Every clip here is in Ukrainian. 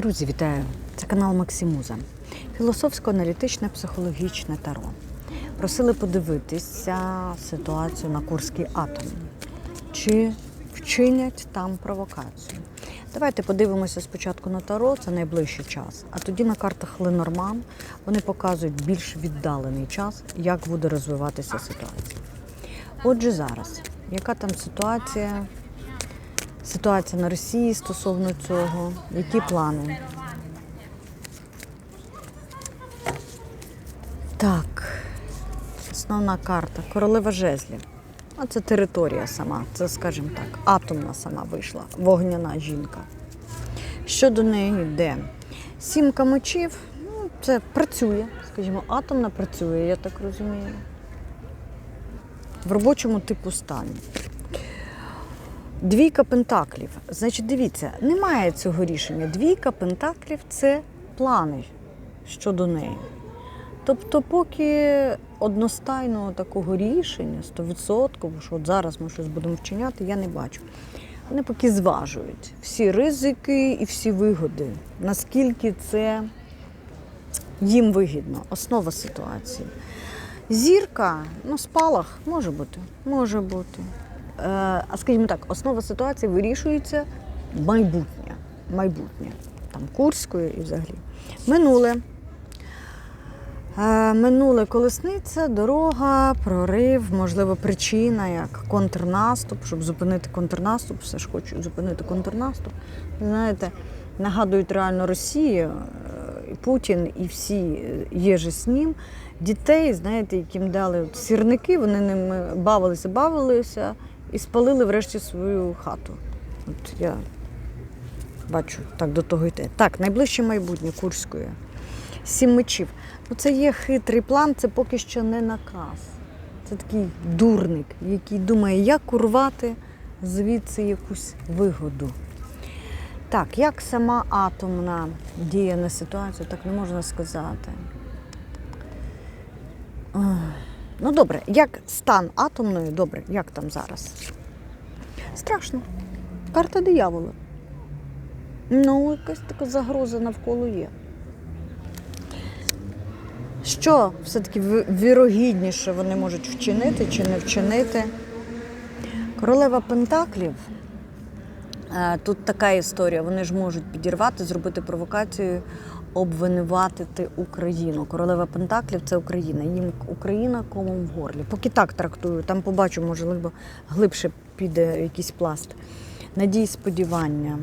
Друзі, вітаю! Це канал Максимуза. Філософсько-аналітичне психологічне таро. Просили подивитися ситуацію на Курській атомі. Чи вчинять там провокацію? Давайте подивимося спочатку на таро, це найближчий час. А тоді на картах Ленорман вони показують більш віддалений час, як буде розвиватися ситуація. Отже, зараз, яка там ситуація? Ситуація на Росії стосовно цього, які плани? Так, основна карта. Королева жезлів. А це територія сама, це, скажімо так, атомна сама вийшла, вогняна жінка. Що до неї йде? Сімка мечів, ну, це працює, скажімо, атомна працює, я так розумію. В робочому типу стані. Двійка пентаклів. Значить, дивіться, немає цього рішення. Двійка пентаклів це плани щодо неї. Тобто, поки одностайного такого рішення, 100%, що от зараз ми щось будемо вчиняти, я не бачу. Вони поки зважують всі ризики і всі вигоди, наскільки це їм вигідно, основа ситуації. Зірка, ну, спалах може бути, може бути. Е, а скажімо так, основа ситуації вирішується майбутнє. Майбутнє там Курської і взагалі. Минуле. Е, Минуле колесниця, дорога, прорив, можливо, причина як контрнаступ, щоб зупинити контрнаступ, все ж хочуть зупинити контрнаступ. Знаєте, нагадують реально Росію, е, і Путін і всі є же з ним. Дітей, знаєте, яким дали сірники, вони ними бавилися, бавилися і спалили врешті свою хату. От я бачу, так до того йде. Так, найближче майбутнє Курської. Сім мечів. Ну, це є хитрий план, це поки що не наказ. Це такий дурник, який думає, як урвати звідси якусь вигоду. Так, як сама атомна діє на ситуацію, так не можна сказати. Ну, добре, як стан атомної, добре, як там зараз? Страшно. Карта диявола. Ну, якась така загроза навколо є. Що все-таки вірогідніше вони можуть вчинити чи не вчинити? Королева Пентаклів. е, Тут така історія. Вони ж можуть підірвати, зробити провокацію, обвинуватити Україну. Королева Пентаклів це Україна. Їм Україна комом в горлі. Поки так трактую, там побачу, можливо, глибше піде якийсь пласт. Надії, сподівання.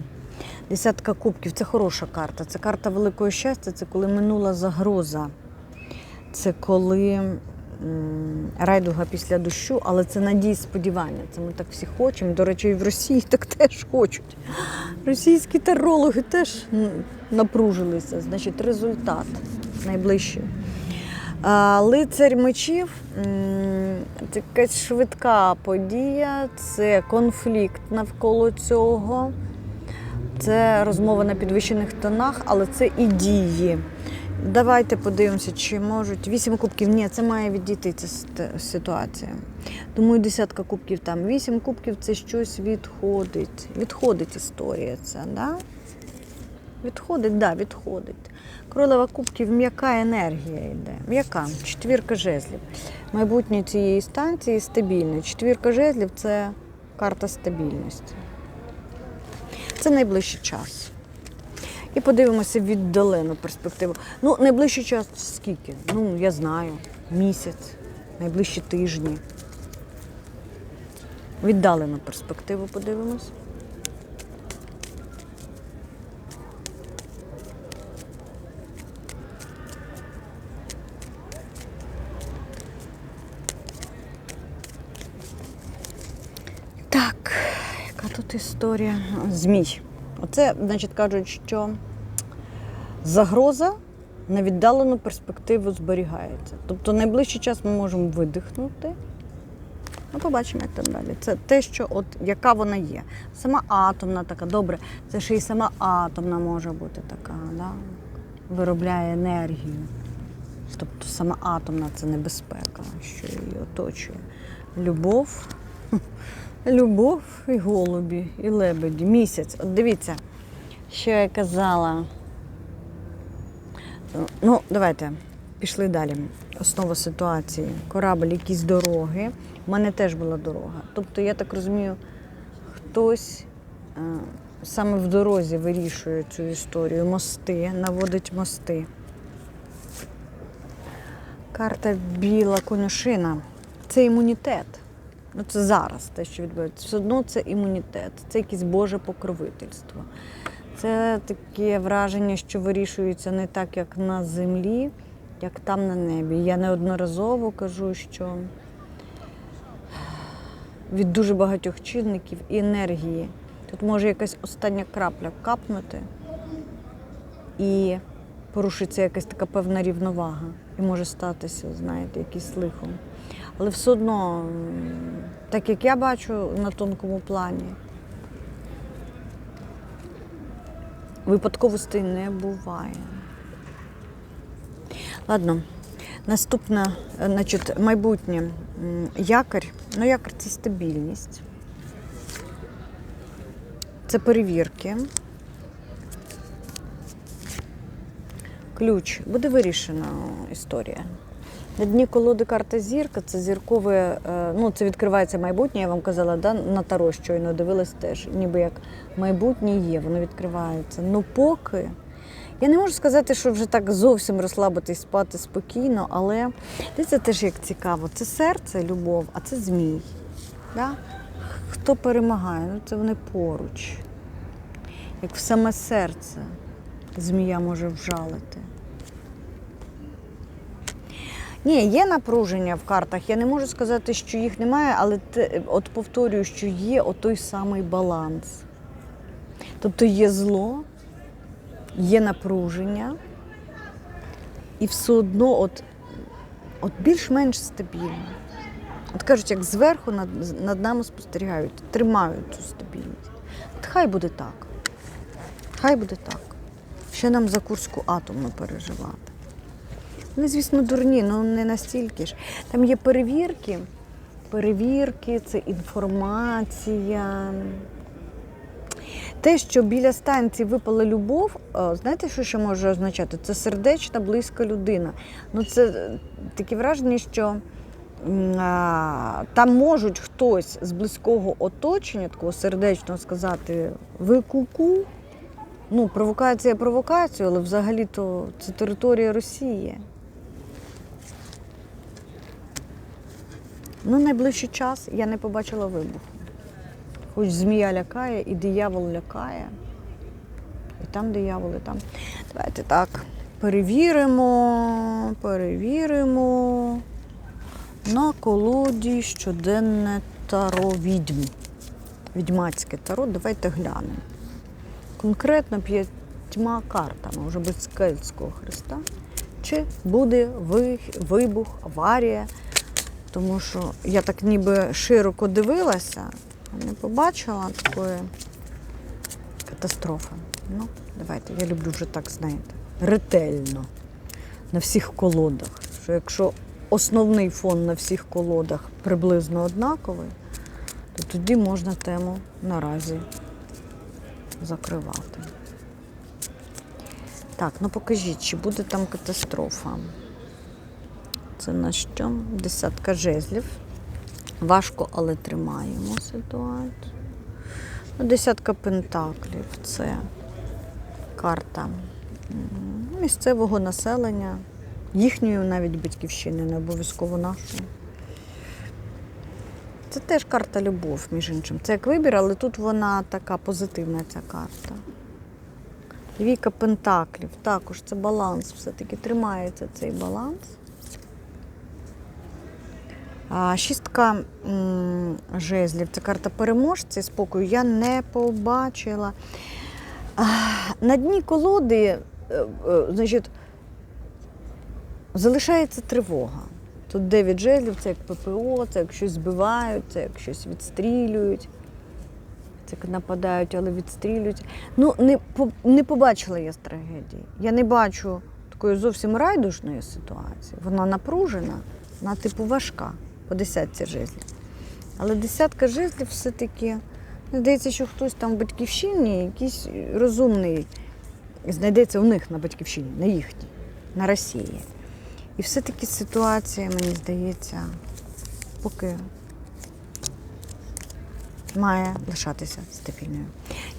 Десятка кубків це хороша карта. Це карта великого щастя, це коли минула загроза. Це коли райдуга після дощу, але це надії сподівання. Це ми так всі хочемо. До речі, і в Росії так теж хочуть. Російські терологи теж напружилися. Значить, результат найближчий. Лицарь мечів це якась швидка подія, це конфлікт навколо цього. Це розмова на підвищених тонах, але це і дії. Давайте подивимося, чи можуть. Вісім кубків. Ні, це має відійти ця сит- ситуація. Думаю, десятка кубків там. Вісім кубків це щось відходить. Відходить історія ця, да? Відходить, да, відходить. Королева кубків м'яка енергія йде. М'яка, четвірка жезлів. Майбутнє цієї станції стабільне. Четвірка жезлів це карта стабільності. Це найближчий час. І подивимося віддалену перспективу. Ну, найближчий час скільки? Ну, я знаю, місяць, найближчі тижні. Віддалену перспективу подивимось. Так, яка тут історія? Змій. Оце, значить, кажуть, що загроза на віддалену перспективу зберігається. Тобто найближчий час ми можемо видихнути. Ну, побачимо, як там далі. Це те, що от яка вона є. Сама атомна така, добре, це ще й сама атомна може бути така, да? виробляє енергію. Тобто сама атомна це небезпека, що її оточує. Любов, любов і голубі, і лебеді. Місяць. От дивіться, що я казала. Ну, давайте пішли далі. Основа ситуації. Корабль, якісь дороги. У мене теж була дорога. Тобто, я так розумію, хтось е, саме в дорозі вирішує цю історію. Мости, наводить мости. Карта біла конюшина. Це імунітет. Ну, це зараз те, що відбувається. Все одно це імунітет, це якесь Боже покровительство. Це таке враження, що вирішується не так, як на землі, як там на небі. Я неодноразово кажу, що від дуже багатьох чинників і енергії. Тут може якась остання крапля капнути і порушиться якась така певна рівновага. І може статися, знаєте, якийсь лихом. Але все одно, так як я бачу на тонкому плані, випадковостей не буває. Ладно, наступне, значить, майбутнє якорь. Ну, якорь це стабільність. Це перевірки. Ключ. Буде вирішена історія. На дні колоди карта зірка це зіркове, е, ну це відкривається майбутнє. Я вам казала, да, на таро щойно дивилась теж, ніби як майбутнє є, воно відкривається. Ну поки я не можу сказати, що вже так зовсім розслабитись, спати спокійно, але це теж як цікаво. Це серце, любов, а це змій. Да? Хто перемагає? Ну це вони поруч. Як в саме серце змія може вжалити. Ні, є напруження в картах. Я не можу сказати, що їх немає, але те, от повторюю, що є отой самий баланс. Тобто є зло, є напруження, і все одно от, от більш-менш стабільно. От кажуть, як зверху над, над нами спостерігають, тримають цю стабільність. От хай буде так. Хай буде так. Ще нам за Курську атомну переживати. Вони, звісно, дурні, але не настільки ж. Там є перевірки. Перевірки, це інформація. Те, що біля станції випала любов, е, знаєте, що ще може означати? Це сердечна, близька людина. Ну, це е, таке враження, що а, там можуть хтось з близького оточення, такого сердечного сказати, ви ку-ку. Ну, провокація провокацію, але взагалі-то це територія Росії. Ну, найближчий час я не побачила вибуху. Хоч змія лякає, і диявол лякає. І там диявол, і там. Давайте так. Перевіримо, перевіримо на колоді щоденне таро відьм. Відьмацьке таро. Давайте глянемо. Конкретно п'ятьма картами, вже без кельтського хреста. Чи буде вибух, аварія? Тому що я так ніби широко дивилася, а не побачила такої катастрофи. Ну, давайте, я люблю вже так, знаєте, ретельно на всіх колодах. Що якщо основний фон на всіх колодах приблизно однаковий, то тоді можна тему наразі закривати. Так, ну покажіть, чи буде там катастрофа. Це на що? Десятка жезлів. Важко, але тримаємо ситуацію. Ну, Десятка пентаклів це карта місцевого населення, їхньої навіть батьківщини, не обов'язково нашої. Це теж карта любов, між іншим. Це як вибір, але тут вона така позитивна, ця карта. Двійка пентаклів. Також це баланс, все-таки тримається цей баланс. Шістка жезлів, це карта переможця, спокою. Я не побачила. На дні колоди, е, е, значить, залишається тривога. Тут 9 жезлів, це як ППО, це як щось збивають, це як щось відстрілюють. Це як нападають, але відстрілюють. Ну, не, не побачила я з трагедії. Я не бачу такої зовсім райдушної ситуації. Вона напружена, вона типу важка по десятці жезлів. Але десятка жезлів все-таки, здається, що хтось там в батьківщині, якийсь розумний, знайдеться у них на батьківщині, на їхній. на Росії. І все-таки ситуація, мені здається, поки має лишатися стабільною.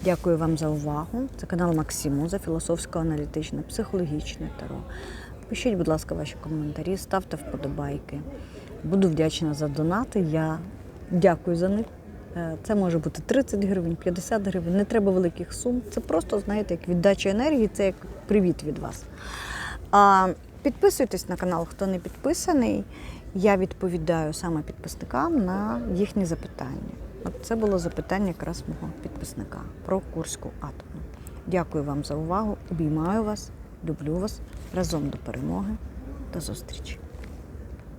Дякую вам за увагу. Це канал Максимуза, філософсько-аналітичне, психологічне таро. Пишіть, будь ласка, ваші коментарі, ставте вподобайки. Буду вдячна за донати. Я дякую за них. Е, Це може бути 30 гривень, 50 гривень. Не треба великих сум. Це просто, знаєте, як віддача енергії, це як привіт від вас. А, підписуйтесь на канал, хто не підписаний. Я відповідаю саме підписникам на їхні запитання. От це було запитання якраз мого підписника про Курську атомну. Дякую вам за увагу. Обіймаю вас, люблю вас. Разом до перемоги. До зустрічі!